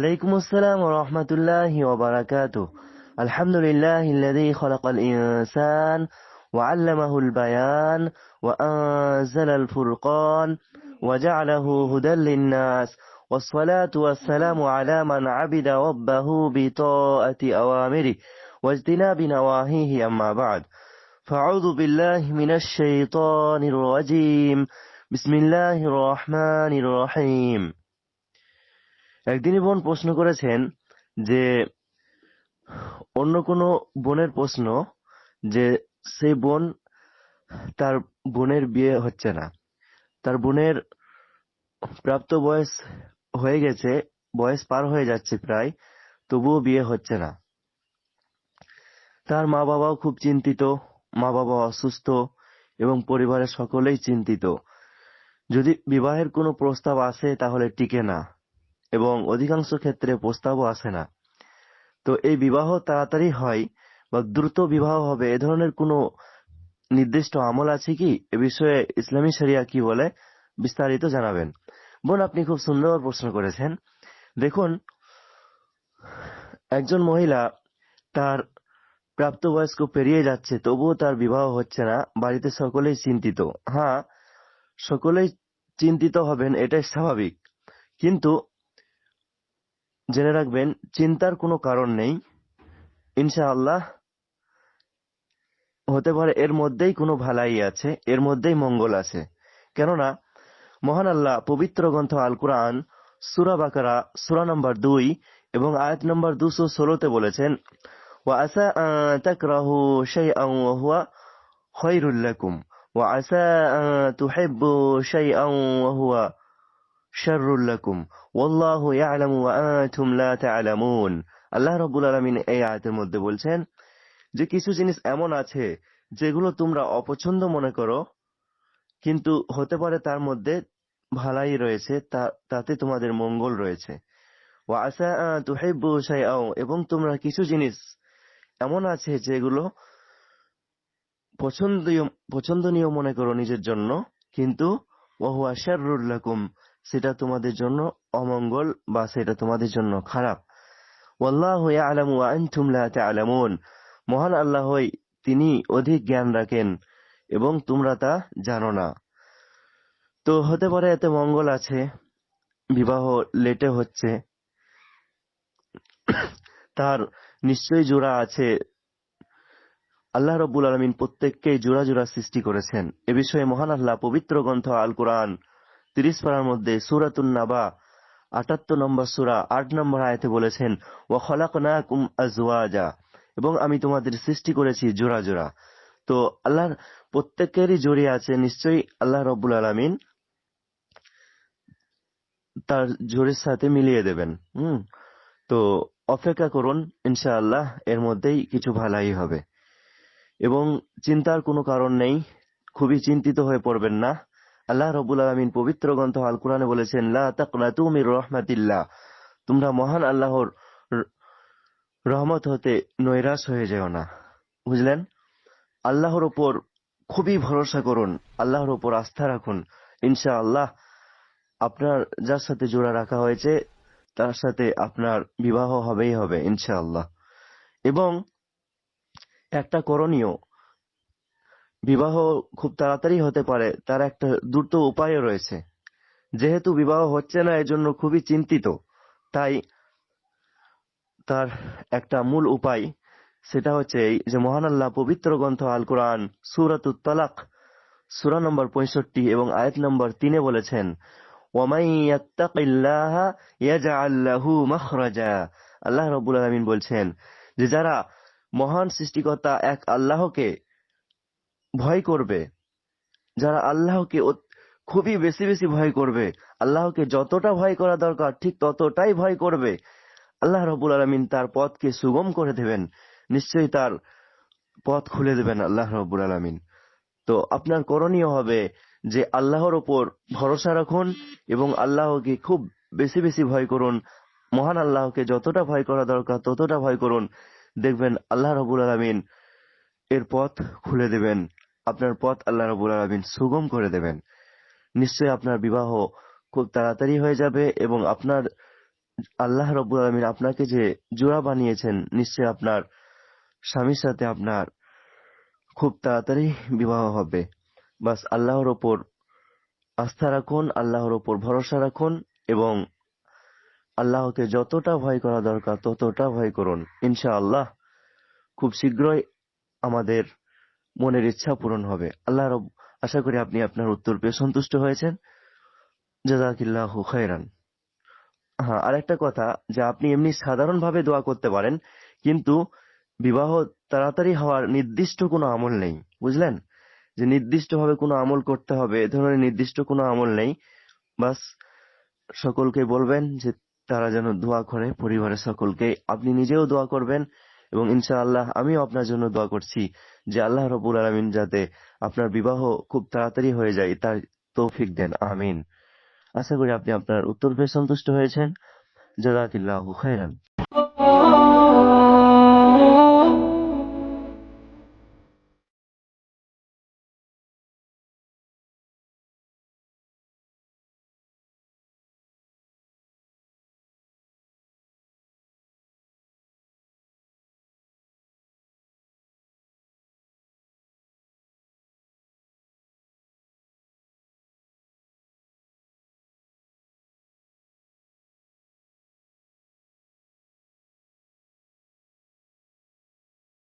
وعليكم السلام ورحمة الله وبركاته. الحمد لله الذي خلق الإنسان وعلمه البيان وأنزل الفرقان وجعله هدى للناس. والصلاة والسلام على من عبد ربه بطاعة أوامره واجتناب نواهيه. أما بعد فأعوذ بالله من الشيطان الرجيم. بسم الله الرحمن الرحيم. একদিনই বোন প্রশ্ন করেছেন যে, অন্য কোনো বোনের প্রশ্ন যে সেই বোন তার বোনের বিয়ে হচ্ছে না। তার বোনের প্রাপ্ত বয়স হয়ে গেছে, বয়স পার হয়ে যাচ্ছে প্রায়, তবুও বিয়ে হচ্ছে না। তার মা বাবাও খুব চিন্তিত মা বাবা অসুস্থ এবং পরিবারের সকলেই চিন্তিত। যদি বিবাহের কোনো প্রস্তাব আসে তাহলে টিকে না। এবং অধিকাংশ ক্ষেত্রে প্রস্তাবও আসে না। তো এই বিবাহ তাড়াতাড়ি হয় বা দ্রুত বিবাহ হবে, এ ধরনের কোনো নির্দিষ্ট আমল আছে কি? এ বিষয়ে ইসলামী শরিয়া কি বলে? বিস্তারিত জানাবেন। বোন, আপনি খুব সুন্দর প্রশ্ন করেছেন। দেখুন, একজন মহিলা তার প্রাপ্তবয়স্ক পেরিয়ে যাচ্ছে, তবুও তার বিবাহ হচ্ছে না, বাড়িতে সকলেই চিন্তিত। হ্যাঁ সকলেই চিন্তিত হবেন, এটাই স্বাভাবিক। কিন্তু জেনে রাখবেন, চিন্তার কোনো কারণ নেই। ইনশাআল্লাহ, হতে পারে এর মধ্যেই কোনো ভালাই আছে, এর মধ্যেই মঙ্গল আছে। কেননা, মহান আল্লাহ পবিত্র গ্রন্থ আল কুরআন সুরা বাকারা, সুরা নম্বর দুই এবং আয়াত নম্বর দুশো ষোলোতে বলেছেন, ওয়া আসা তাকরাহু শাইআন ওয়া হুয়া ওয়া হুয়া শাররুল লাকুম। ওয়াল্লাহু ইয়ালামু ওয়া আনতুম লা তা'লামুন। আল্লাহ রাব্বুল আলামিন এই আয়তের মধ্যে বলছেন, যে কিছু জিনিস এমন আছে যেগুলো তোমরা অপছন্দ মনে করো, কিন্তু হতে পারে তার মধ্যে ভালাই রয়েছে তাতে তোমাদের মঙ্গল রয়েছে। ওয়া আসা তুহিব্বু শাইআও, এবং তোমরা কিছু জিনিস এমন আছে যেগুলো পছন্দীয়, পছন্দনীয় মনে করো নিজের জন্য, কিন্তু ওয়াহুয়া শাররুল লাকুম। সেটা তোমাদের জন্য অমঙ্গল বা সেটা তোমাদের জন্য খারাপ। ইয়ালামু ওয়া আনতুম লা মহান আল্লাহই তিনি অধিক জ্ঞান রাখেন এবং তোমরা তা জানো না। তো হতে পারে এতে মঙ্গল আছে, বিবাহ লেটে হচ্ছে, তার নিশ্চয়ই জোড়া আছে। আল্লাহ রব্বুল আলমিন প্রত্যেককে জোড়া জোড়া সৃষ্টি করেছেন। এ বিষয়ে মহান আল্লাহ পবিত্র গ্রন্থ আল কোরআন তিরিশ পাড়ার মধ্যে সুরাতুন নাবা, আটাত্তর নম্বর সুরা, আট নম্বর আয়তে বলেছেন ও খলাকুম আজওয়াজা এবং আমি তোমাদের সৃষ্টি করেছি জোড়া জোড়া। তো আল্লাহর প্রত্যেকেরই জড়িয়ে আছে নিশ্চয়ই আল্লাহ রব্বুল আলমিন তার জোরের সাথে মিলিয়ে দেবেন। হুম? তো অপেক্ষা করুন, ইনশাআল্লাহ এর মধ্যেই কিছু ভালাই হবে। এবং চিন্তার কোনো কারণ নেই, খুবই চিন্তিত হয়ে পড়বেন না। আল্লাহ রবুল আলমিন পবিত্র গ্রন্থ আল কোরআনে বলেছেন, লা তাকনাতু মির রহমাতিল্লাহ। তোমরা মহান আল্লাহর রহমত হতে নৈরাশ হয়ে যেও না। বুঝলেন? আল্লাহর ওপর খুবই ভরসা করুন, আল্লাহর ওপর আস্থা রাখুন। ইনশা আল্লাহ আপনার, যার সাথে জোড়া রাখা হয়েছে, তার সাথে আপনার বিবাহ হবেই হবে, ইনশাআল্লাহ। এবং একটা করণীয় বিবাহ খুব তাড়াতাড়ি হতে পারে, তার একটা দ্রুত উপায়ও রয়েছে। যেহেতু বিবাহ হচ্ছে না, এজন্য খুবই চিন্তিত। তাই তার একটা মূল উপায়, সেটা হচ্ছে এই যে, মহান আল্লাহ পবিত্র গ্রন্থ আল কোরআন সুরাত তালাক, সুরা নম্বর পঁয়ষট্টি এবং আয়াত নম্বর তিনে বলেছেন আল্লাহ রবুল আলমিন বলছেন যে, যারা মহান সৃষ্টিকর্তা এক আল্লাহকে ভয় করবে। যারা আল্লাহকে খুবই বেশি বেশি ভয় করবে, আল্লাহকে যতটা ভয় করা দরকার, ঠিক ততটাই ভয় করবে। আল্লাহ রবুল আলমিন তার পথকে সুগম করে দেবেন। নিশ্চয়ই তার পথ খুলে দেবেন আল্লাহ রবুল আলমিন। তো আপনার করণীয় হবে যে আল্লাহর ওপর ভরসা রাখুন এবং আল্লাহকে খুব বেশি বেশি ভয় করুন। মহান আল্লাহকে যতটা ভয় করা দরকার, ততটা ভয় করুন। দেখবেন আল্লাহ রবুল আলমিন এর পথ খুলে দেবেন। আপনার পথ আল্লাহ রবুল আলমিন সুগম করে দেবেন। নিশ্চয়ই আপনার বিবাহ খুব তাড়াতাড়ি হয়ে যাবে এবং আপনার, আল্লাহ রব্বুল আলমিন আপনাকে যে জোড়া বানিয়েছেন নিশ্চয় আপনার স্বামীর সাথে আপনার খুব তাড়াতাড়ি বিবাহ হবে। বাস আল্লাহর ওপর আস্থা রাখুন, আল্লাহর ওপর ভরসা রাখুন এবং আল্লাহকে যতটা ভয় করা দরকার ততটা ভয় করুন। ইনশাআল্লাহ খুব শীঘ্রই আমাদের মনের ইচ্ছা পূরণ হবে। আল্লাহ রব, আশা করি আপনি আপনার উত্তর পেয়ে সন্তুষ্ট হয়েছেন। জাজাকিল্লাহ খায়রান। হ্যাঁ আরেকটা কথা, যে আপনি এমনি সাধারণভাবে দোয়া করতে পারেন, কিন্তু বিবাহ তাড়াতাড়ি হওয়ার নির্দিষ্ট কোনো আমল নেই, বুঝলেন? যে নির্দিষ্টভাবে কোনো আমল করতে হবে, এ ধরনের নির্দিষ্ট কোনো আমল নেই। বাস, সকলকে বলবেন যে তারা যেন দোয়া করে, পরিবারের সকলকে। আপনি নিজেও দোয়া করবেন এবং ইনশাআল্লাহ আমিও আপনার জন্য দোয়া করছি। যে আল্লাহ রবুল আলমিন যাতে আপনার বিবাহ খুব তাড়াতাড়ি হয়ে যায়, তার তৌফিক দেন, আমিন। আশা করি আপনি আপনার উত্তর পেয়ে সন্তুষ্ট হয়েছেন। জাজাকিল্লাহ খাইরান oh,